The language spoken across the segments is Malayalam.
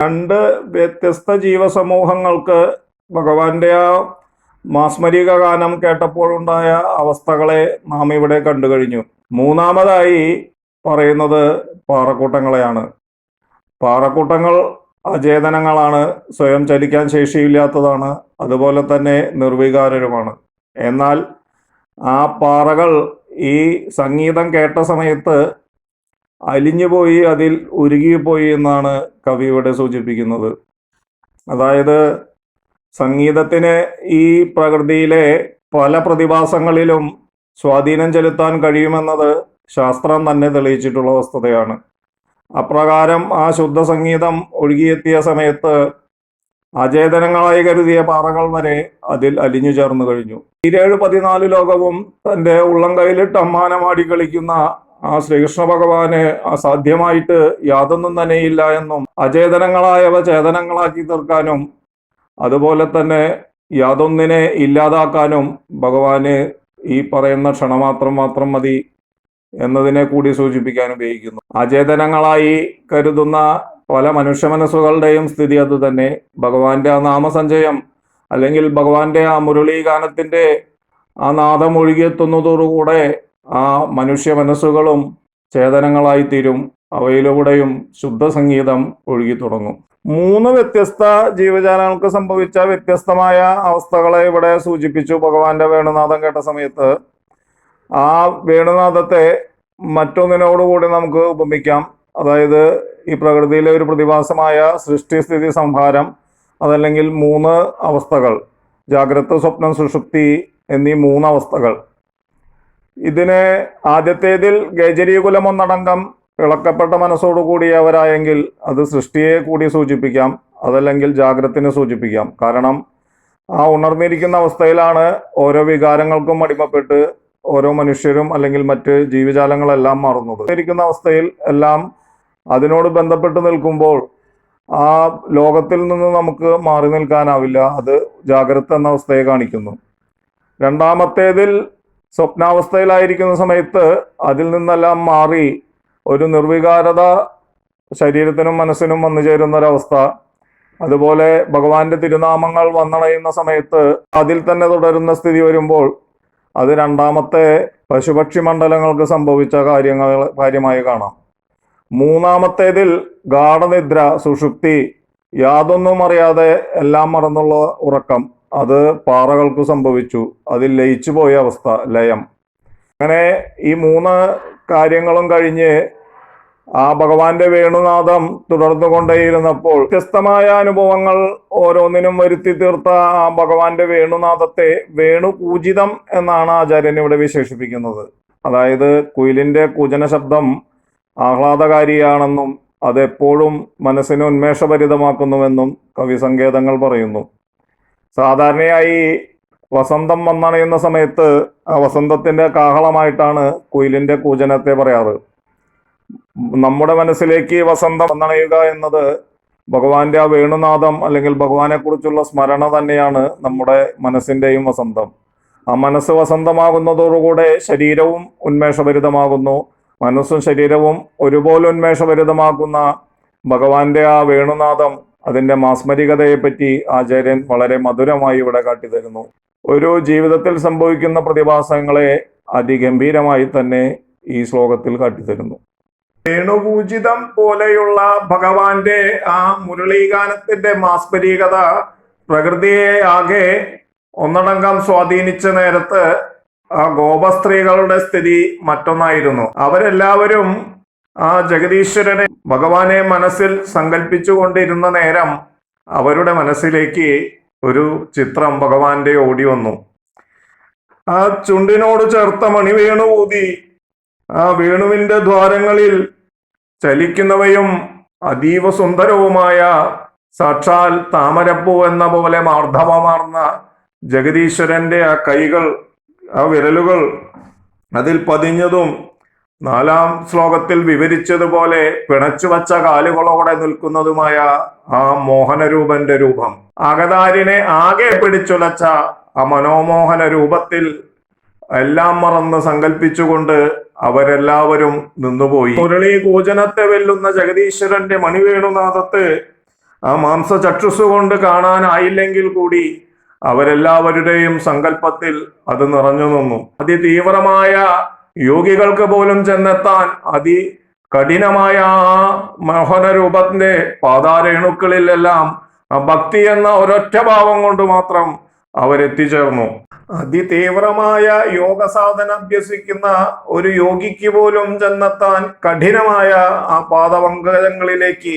രണ്ട് വ്യത്യസ്ത ജീവസമൂഹങ്ങൾക്ക് ഭഗവാന്റെ ആ മാസ്മരിക ഗാനം കേട്ടപ്പോഴുണ്ടായ അവസ്ഥകളെ നാം ഇവിടെ കണ്ടു കഴിഞ്ഞു മൂന്നാമതായി പറയുന്നത് പാറക്കൂട്ടങ്ങളെയാണ്. പാറക്കൂട്ടങ്ങൾ അചേതനങ്ങളാണ് സ്വയം ചലിക്കാൻ ശേഷിയില്ലാത്തതാണ് അതുപോലെ തന്നെ നിർവികാരരുമാണ്. എന്നാൽ ആ പാറകൾ ഈ സംഗീതം കേട്ട സമയത്ത് അലിഞ്ഞുപോയി അതിൽ ഉരുകിപ്പോയി എന്നാണ് കവി ഇവിടെ സൂചിപ്പിക്കുന്നത്. അതായത് സംഗീതത്തിന് ഈ പ്രകൃതിയിലെ പല പ്രതിഭാസങ്ങളിലും സ്വാധീനം ചെലുത്താൻ കഴിയുമെന്നത് ശാസ്ത്രം തന്നെ തെളിയിച്ചിട്ടുള്ള വസ്തുതയാണ്. അപ്രകാരം ആ ശുദ്ധ സംഗീതം ഒഴുകിയെത്തിയ സമയത്ത് അചേതനങ്ങളായി കരുതിയ പാറകൾ വരെ അതിൽ അലിഞ്ഞു ചേർന്നു കഴിഞ്ഞു. ഈരേഴ് പതിനാല് ലോകവും തന്റെ ഉള്ളം കയ്യിലിട്ട് അമ്മാനമാടി കളിക്കുന്ന ആ ശ്രീകൃഷ്ണ ഭഗവാന് അസാധ്യമായിട്ട് യാതൊന്നും തന്നെയില്ല എന്നും അചേതനങ്ങളായവ ചേതനങ്ങളാക്കി തീർക്കാനും അതുപോലെ തന്നെ യാതൊന്നിനെ ഇല്ലാതാക്കാനും ഭഗവാന് ഈ പറയുന്ന ക്ഷണമാത്രം മാത്രം മതി എന്നതിനെ കൂടി സൂചിപ്പിക്കാൻ ഉപയോഗിക്കുന്നു. അചേതനങ്ങളായി കരുതുന്ന പല മനുഷ്യ മനസ്സുകളുടെയും സ്ഥിതി അത് തന്നെ. ഭഗവാന്റെ ആ നാമസഞ്ചയം അല്ലെങ്കിൽ ഭഗവാന്റെ ആ മുരളീഗാനത്തിന്റെ ആ നാദം ഒഴുകിയെത്തുന്നതോടുകൂടെ ആ മനുഷ്യ മനസ്സുകളും ചേതനങ്ങളായി തീരും അവയിലൂടെയും ശുദ്ധ സംഗീതം ഒഴുകി തുടങ്ങും. മൂന്ന് വ്യത്യസ്ത ജീവജാലങ്ങൾക്ക് സംഭവിച്ച വ്യത്യസ്തമായ അവസ്ഥകളെ ഇവിടെ സൂചിപ്പിച്ചു ഭഗവാന്റെ വേണുനാഥം കേട്ട സമയത്ത്. ആ വേണുനാഥത്തെ മറ്റൊന്നിനോടുകൂടി നമുക്ക് ഉപമിക്കാം. അതായത് ഈ പ്രകൃതിയിലെ ഒരു പ്രതിഭാസമായ സൃഷ്ടിസ്ഥിതി സംഹാരം അതല്ലെങ്കിൽ മൂന്ന് അവസ്ഥകൾ ജാഗ്രത സ്വപ്നം സുഷുപ്തി എന്നീ മൂന്ന് അവസ്ഥകൾ. ഇതിന് ആദ്യത്തേതിൽ ഗജരീകുലം ഒന്നടങ്കം ഇളക്കപ്പെട്ട മനസ്സോടുകൂടിയവരായെങ്കിൽ അത് സൃഷ്ടിയെ കൂടി സൂചിപ്പിക്കാം അതല്ലെങ്കിൽ ജാഗ്രതനെ സൂചിപ്പിക്കാം. കാരണം ആ ഉണർന്നിരിക്കുന്ന അവസ്ഥയിലാണ് ഓരോ വികാരങ്ങൾക്കും അടിമപ്പെട്ട് ഓരോ മനുഷ്യരും അല്ലെങ്കിൽ മറ്റ് ജീവജാലങ്ങളെല്ലാം മാറുന്നത്. ഇരിക്കുന്ന അവസ്ഥയിൽ എല്ലാം അതിനോട് ബന്ധപ്പെട്ട് നിൽക്കുമ്പോൾ ആ ലോകത്തിൽ നിന്ന് നമുക്ക് മാറി നിൽക്കാനാവില്ല. അത് ജാഗ്രത എന്ന അവസ്ഥയെ കാണിക്കുന്നു. രണ്ടാമത്തേതിൽ സ്വപ്നാവസ്ഥയിലായിരിക്കുന്ന സമയത്ത് അതിൽ നിന്നെല്ലാം മാറി ഒരു നിർവികാരത ശരീരത്തിനും മനസ്സിനും വന്നു ചേരുന്ന ഒരവസ്ഥ അതുപോലെ ഭഗവാന്റെ തിരുനാമങ്ങൾ വന്നണയുന്ന സമയത്ത് അതിൽ തന്നെ തുടരുന്ന സ്ഥിതി വരുമ്പോൾ അത് രണ്ടാമത്തെ പശുപക്ഷി മണ്ഡലങ്ങൾക്ക് സംഭവിച്ച കാര്യങ്ങൾ കാര്യമായി കാണാം. മൂന്നാമത്തേതിൽ ഗാഠനിദ്ര സുഷുപ്തി യാതൊന്നും അറിയാതെ എല്ലാം മറന്നുള്ള ഉറക്കം. അത് പാറകൾക്ക് സംഭവിച്ചു. അതിൽ ലയിച്ചു പോയ അവസ്ഥ ലയം. അങ്ങനെ ഈ മൂന്ന് കാര്യങ്ങളും കഴിഞ്ഞ് ആ ഭഗവാന്റെ വേണുനാഥം തുടർന്നു കൊണ്ടേയിരുന്നപ്പോൾ വ്യത്യസ്തമായ അനുഭവങ്ങൾ ഓരോന്നിനും വരുത്തി തീർത്ത ആ ഭഗവാന്റെ വേണുനാഥത്തെ വേണുപൂജിതം എന്നാണ് ആചാര്യൻ ഇവിടെ വിശേഷിപ്പിക്കുന്നത്. അതായത് കുയിലിന്റെ കൂജന ശബ്ദം ആഹ്ലാദകാരിയാണെന്നും അതെപ്പോഴും മനസ്സിനെ ഉന്മേഷഭരിതമാക്കുന്നുവെന്നും കവി സങ്കേതങ്ങൾ പറയുന്നു. സാധാരണയായി വസന്തം വന്നണയുന്ന സമയത്ത് വസന്തത്തിന്റെ കാഹളമായിട്ടാണ് കുയിലിന്റെ കൂജനത്തെ പറയാറ്. നമ്മുടെ മനസ്സിലേക്ക് വസന്തം വന്നണയുക എന്നത് ഭഗവാന്റെ ആ വേണുനാഥം അല്ലെങ്കിൽ ഭഗവാനെക്കുറിച്ചുള്ള സ്മരണ തന്നെയാണ് നമ്മുടെ മനസ്സിന്റെയും വസന്തം. ആ മനസ്സ് വസന്തമാകുന്നതോടുകൂടെ ശരീരവും ഉന്മേഷഭരിതമാകുന്നു. മനസ്സും ശരീരവും ഒരുപോലെ ഉന്മേഷഭരിതമാക്കുന്ന ഭഗവാന്റെ ആ വേണുനാഥം അതിന്റെ മാസ്മരികതയെപ്പറ്റി ആചാര്യൻ വളരെ മധുരമായി ഇവിടെ കാട്ടിത്തരുന്നു. ഓരോ ജീവിതത്തിൽ സംഭവിക്കുന്ന പ്രതിഭാസങ്ങളെ അതിഗംഭീരമായി തന്നെ ഈ ശ്ലോകത്തിൽ കാട്ടിത്തരുന്നു. വേണുപൂജിതം പോലെയുള്ള ഭഗവാന്റെ ആ മുരളീഗാനത്തിന്റെ മാസ്മരികത പ്രകൃതിയെ ആകെ ഒന്നടങ്കം സ്വാധീനിച്ച നേരത്ത് ആ ഗോപസ്ത്രീകളുടെ സ്ഥിതി മറ്റൊന്നായിരുന്നു. അവരെല്ലാവരും ആ ജഗദീശ്വരനെ ഭഗവാനെ മനസ്സിൽ സങ്കല്പിച്ചു കൊണ്ടിരുന്ന നേരം അവരുടെ മനസ്സിലേക്ക് ഒരു ചിത്രം ഭഗവാന്റെ ഓടി വന്നു. ആ ചുണ്ടിനോട് ചേർത്ത മണിവേണു ഊതി ആ വേണുവിന്റെ ദ്വാരങ്ങളിൽ ചലിക്കുന്നവയും അതീവ സുന്ദരവുമായ സാക്ഷാൽ താമരപ്പൂ എന്ന പോലെ മാർദ്ധവമാർന്ന ജഗദീശ്വരന്റെ ആ കൈകൾ ആ വിരലുകൾ അതിൽ പതിഞ്ഞതും നാലാം ശ്ലോകത്തിൽ വിവരിച്ചതുപോലെ പിണച്ചു വച്ച കാലുകളോടെ നിൽക്കുന്നതുമായ ആ മോഹനരൂപന്റെ രൂപം. അകതാരിനെ ആകെ പിടിച്ചുലച്ച ആ മനോമോഹന രൂപത്തിൽ എല്ലാം മറന്ന് സങ്കല്പിച്ചുകൊണ്ട് അവരെല്ലാവരും നിന്നുപോയി. മുരളി കൂജനത്തെ വെല്ലുന്ന ജഗദീശ്വരന്റെ മണിവേണുനാഥത്ത് ആ മാംസചക്ഷുസ് കൊണ്ട് കാണാനായില്ലെങ്കിൽ കൂടി അവരെല്ലാവരുടെയും സങ്കല്പത്തിൽ അത് നിറഞ്ഞു നിന്നു. അതിതീവ്രമായ യോഗികൾക്ക് പോലും ചെന്നെത്താൻ അതി കഠിനമായ ആ മോഹന രൂപത്തിന്റെ പാതാരേണുക്കളിലെല്ലാം ഭക്തി എന്ന ഒരൊറ്റ ഭാവം കൊണ്ട് മാത്രം അവരെത്തിച്ചേർന്നു. അതിതീവ്രമായ യോഗ സാധന അഭ്യസിക്കുന്ന ഒരു യോഗിക്ക് പോലും ചെന്നെത്താൻ കഠിനമായ ആ പാദപങ്കജങ്ങളിലേക്ക്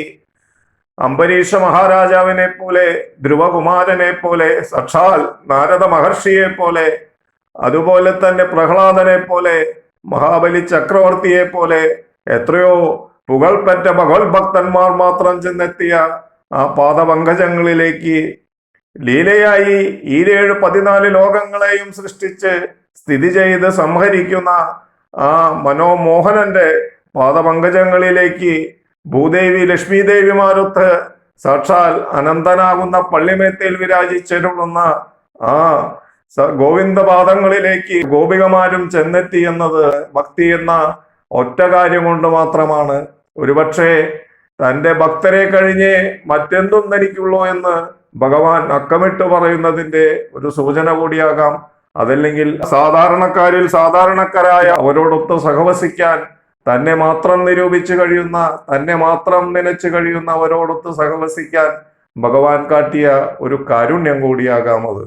അംബരീഷ മഹാരാജാവിനെ പോലെ ധ്രുവകുമാരനെ പോലെ സക്ഷാൽ നാരദ മഹർഷിയെ പോലെ അതുപോലെ തന്നെ പ്രഹ്ലാദനെ പോലെ മഹാബലി ചക്രവർത്തിയെ പോലെ എത്രയോ പുകൾപ്പറ്റ ഭഗവത്ഭക്തന്മാർ മാത്രം ചെന്നെത്തിയ ആ പാദപങ്കജങ്ങളിലേക്ക് ലീലയായി ഈരേഴ് പതിനാല് ലോകങ്ങളെയും സൃഷ്ടിച്ച് സ്ഥിതി ചെയ്ത് സംഹരിക്കുന്ന ആ മനോമോഹനന്റെ പാദപങ്കജങ്ങളിലേക്ക് ഭൂദേവി ലക്ഷ്മിദേവിമാരൊത്ത് സാക്ഷാൽ അനന്തനാകുന്ന പള്ളിമേത്തേൽ വിരാജിച്ചിരുന്ന ആ ഗോവിന്ദപാദങ്ങളിലേക്ക് ഗോപികമാരും ചെന്നെത്തി എന്നത് ഭക്തി എന്ന ഒറ്റ കാര്യം കൊണ്ട് മാത്രമാണ്. ഒരുപക്ഷെ തന്റെ ഭക്തരെ കഴിഞ്ഞ് മറ്റെന്തും തനിക്കുള്ളൂ എന്ന് ഭഗവാൻ അക്കമിട്ട് പറയുന്നതിന്റെ ഒരു സൂചന കൂടിയാകാം. അതല്ലെങ്കിൽ സാധാരണക്കാരിൽ സാധാരണക്കാരായ അവരോടൊത്ത് സഹവസിക്കാൻ തന്നെ മാത്രം നിരൂപിച്ചു കഴിയുന്ന തന്നെ മാത്രം നനച്ചു കഴിയുന്ന അവരോടൊത്ത് സഹവസിക്കാൻ ഭഗവാൻ കാട്ടിയ ഒരു കാരുണ്യം കൂടിയാകാം അത്.